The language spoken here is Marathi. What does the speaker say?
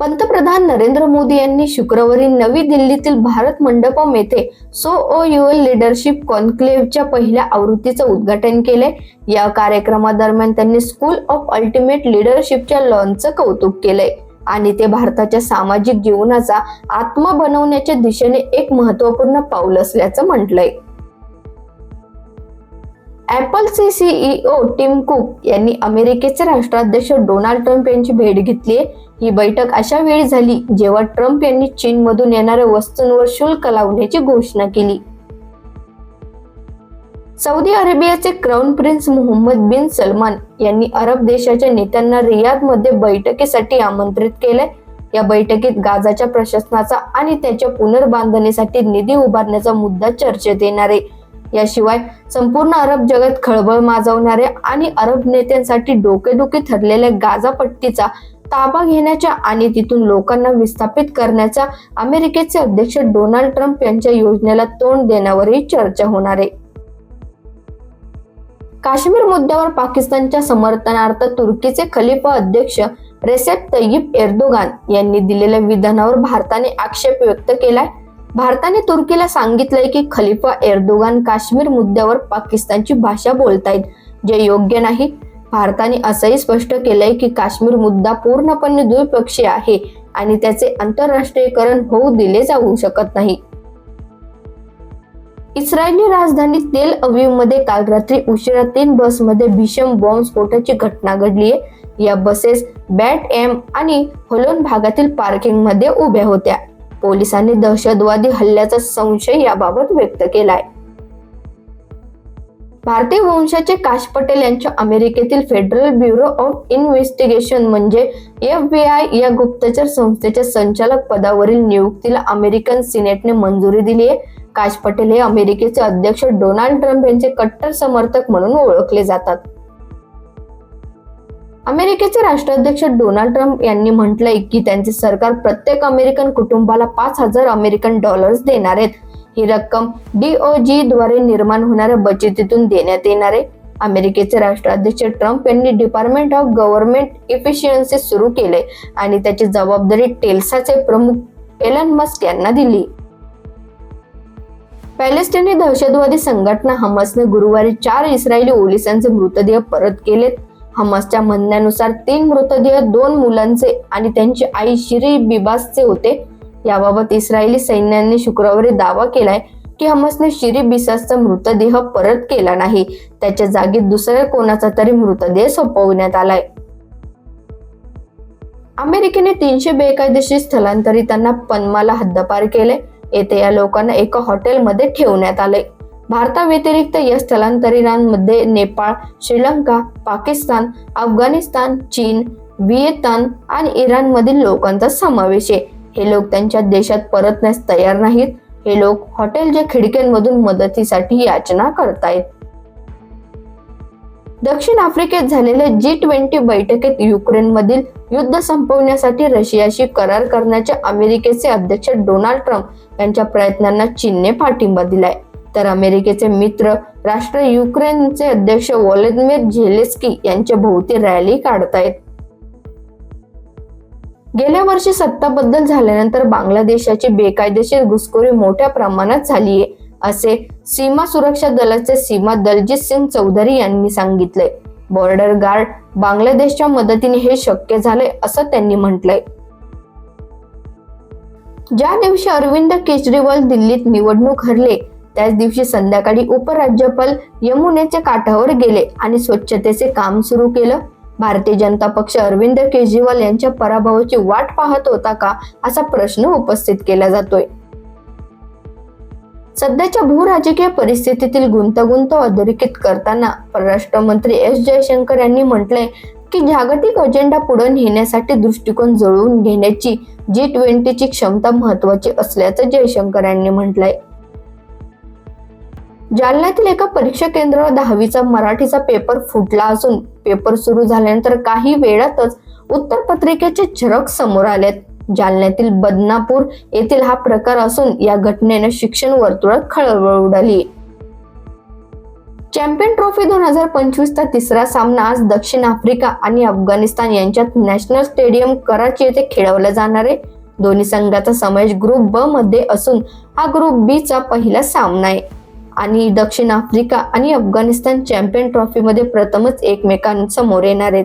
पंतप्रधान नरेंद्र मोदी यांनी शुक्रवारी नवी दिल्लीतील भारत मंडपम येथे सो ओ युएल लिडरशिप कॉन्क्लेव्हच्या पहिल्या आवृत्तीचं उद्घाटन केले. या कार्यक्रमादरम्यान त्यांनी स्कूल ऑफ अल्टिमेट लिडरशिपच्या लॉन्चचं कौतुक केलंय. आणि ते भारताच्या सामाजिक जीवनाचा आत्मा बनवण्याच्या दिशेने एक महत्त्वपूर्ण पाऊल असल्याचं म्हटलंय. ॲपलचे सीईओ टिम कुक यांनी अमेरिकेचे राष्ट्राध्यक्ष डोनाल्ड ट्रम्प यांची भेट घेतली ही बैठक अशा वेळी झाली जेव्हा ट्रम्प यांनी चीनमधून येणाऱ्या वस्तूंवर शुल्क लावण्याची घोषणा केली. सौदी अरेबियाचे crown prince Mohammed bin Salman यांनी अरब देशाच्या नेत्यांना रियादमध्ये बैठकीसाठी आमंत्रित केले या बैठकीत गाजाच्या प्रशासनाचा आणि त्याच्या पुनर्बांधणीसाठी निधी उभारण्याचा मुद्दा चर्चेत येणार आहे. याशिवाय संपूर्ण अरब जगात खळबळ माजवणाऱ्या आणि अरब नेत्यांसाठी डोकेदुखी ठरलेल्या गाझा पट्टीचा ताबा घेण्याच्या आणि तिथून लोकांना विस्थापित करण्याच्या अमेरिकेचे अध्यक्ष डोनाल्ड ट्रम्प यांच्या योजनेला तोंड देण्यावरही चर्चा होणार आहे. काश्मीर मुद्द्यावर पाकिस्तानच्या समर्थनार्थ तुर्कीचे खलिफा अध्यक्ष रेसेप तय्यब एर्दोगान यांनी दिलेल्या विधानावर भारताने आक्षेप व्यक्त केलाय. भारताने तुर्कीला सांगितलंय की खलिफा एर्दोगान काश्मीर मुद्द्यावर पाकिस्तानची भाषा बोलतायत जे योग्य नाही. भारताने असंही स्पष्ट केलंय की काश्मीर मुद्दा पूर्णपणे द्विपक्षीय आहे आणि त्याचे आंतरराष्ट्रीयकरण होऊ दिले जाऊ शकत नाही. इस्रायली राजधानी तेल अवीवमध्ये काल रात्री उशिरा तीन बसमध्ये भीषण बॉम्ब स्फोटाची घटना घडली आहे. या बसेस बॅट एम आणि होलोन भागातील पार्किंगमध्ये उभ्या होत्या. पोलिसांनी दहशतवादी हल्ल्याचा संशय याबाबत व्यक्त केलाय. भारतीय वंशाचे काश पटेल यांच्या अमेरिकेतील फेडरल ब्युरो ऑफ इन्व्हेस्टिगेशन म्हणजे एफ या गुप्तचर संस्थेच्या संचालक पदावरील नियुक्तीला अमेरिकन सिनेटने मंजुरी दिली आहे. काश पटेल हे अमेरिकेचे अध्यक्ष डोनाल्ड ट्रम्प यांचे कट्टर समर्थक म्हणून ओळखले जातात. अमेरिकेचे राष्ट्राध्यक्ष डोनाल्ड ट्रम्प यांनी म्हटलंय की त्यांचे सरकार प्रत्येक अमेरिकन कुटुंबाला पाच हजार अमेरिकन डॉलर्स देणार आहेत. ही रक्कम डीओजी द्वारे निर्माण होणाऱ्या बचतीतून देण्यात येणार आहे. अमेरिकेचे राष्ट्राध्यक्ष ट्रम्प यांनी डिपार्टमेंट ऑफ गव्हर्नमेंट इफिशियन्सी सुरू केले आणि त्याची जबाबदारी टेल्साचे प्रमुख एलन मस्क यांना दिली. पॅलेस्टिनी दहशतवादी संघटना हमासने गुरुवारी चार इस्रायली पोलिसांचे मृतदेह परत केलेत. हमासच्या म्हणण्यानुसार तीन मृतदेह दोन मुलांचे आणि त्यांची आई शिरी बिबासचे होते. याबाबत इस्रायली सैन्याने शुक्रवारी दावा केलाय की हमासने शिरी बिसासचा मृतदेह परत केला नाही. त्याच्या जागी दुसऱ्या कोणाचा तरी मृतदेह सोपवण्यात आलाय. अमेरिकेने तीनशे बेकायदेशीर स्थलांतरितांना पनमाला हद्दपार केले येथे या लोकांना एका हॉटेलमध्ये ठेवण्यात आले भारताव्यतिरिक्त या स्थलांतरितांमध्ये नेपाळ श्रीलंका पाकिस्तान अफगाणिस्तान चीन व्हिएतनाम आणि इराणमधील लोकांचा समावेश आहे. हे लोक त्यांच्या देशात परतण्यास तयार नाहीत. हे लोक हॉटेलच्या खिडक्यांमधून मदतीसाठी याचना करतायत. दक्षिण आफ्रिकेत झालेल्या जी ट्वेंटी बैठकीत युक्रेनमधील युद्ध संपवण्यासाठी रशियाशी करार करण्याचे अमेरिकेचे अध्यक्ष डोनाल्ड ट्रम्प यांच्या प्रयत्नांना चीनने पाठिंबा दिलाय. तर अमेरिकेचे मित्र राष्ट्र युक्रेनचे अध्यक्ष वॉलेदमिर झेलेस्की यांच्या भोवती रॅली काढतायत. गेल्या वर्षी सत्ता झाल्यानंतर बांगलादेशाची बेकायदेशीर घुसखोरी मोठ्या प्रमाणात झालीये असे सीमा सुरक्षा दलाचे सीमा दलजित सिंग चौधरी यांनी सांगितले बॉर्डर गार्ड बांगलादेशच्या मदतीने हे शक्य झाले असं त्यांनी म्हटलंय. ज्या दिवशी अरविंद केजरीवाल दिल्लीत निवडणूक हरले त्याच दिवशी संध्याकाळी उपराज्यपाल यमुनेच्या काठावर गेले आणि स्वच्छतेचे काम सुरू केलं. भारतीय जनता पक्ष अरविंद केजरीवाल यांच्या पराभवाची वाट पाहत होता का असा प्रश्न उपस्थित केला जातोय. सध्याच्या भूराजकीय परिस्थितीतील गुंतगुंत अधोरेखित करताना परराष्ट्र मंत्री एस जयशंकर यांनी म्हटलंय की जागतिक अजेंडा पुढे नेण्यासाठी दृष्टिकोन जुळवून घेण्याची जी ट्वेंटीची क्षमता महत्वाची असल्याचं जयशंकर यांनी म्हटलंय. जालन्यातील एका परीक्षा केंद्रावर दहावीचा मराठीचा पेपर फुटला असून पेपर सुरू झाल्यानंतर काही वेळातच उत्तर पत्रिकेचे झरक समोर आलेत. जालन्यातील बदनापूर येथील हा प्रकार असून या घटनेने शिक्षण वर्तुळात खळबळ उडाली. चॅम्पियन ट्रॉफी दोन हजार पंचवीसचा तिसरा सामना आज दक्षिण आफ्रिका आणि अफगाणिस्तान यांच्यात नॅशनल स्टेडियम कराची येथे खेळवला जाणार आहे. दोन्ही संघाचा समावेश ग्रुप ब मध्ये असून हा ग्रुप बी चा पहिला सामना आहे. आणि दक्षिण आफ्रिका आणि अफगाणिस्तान चॅम्पियन ट्रॉफीमध्ये प्रथमच एकमेकांसमोर येणार आहेत.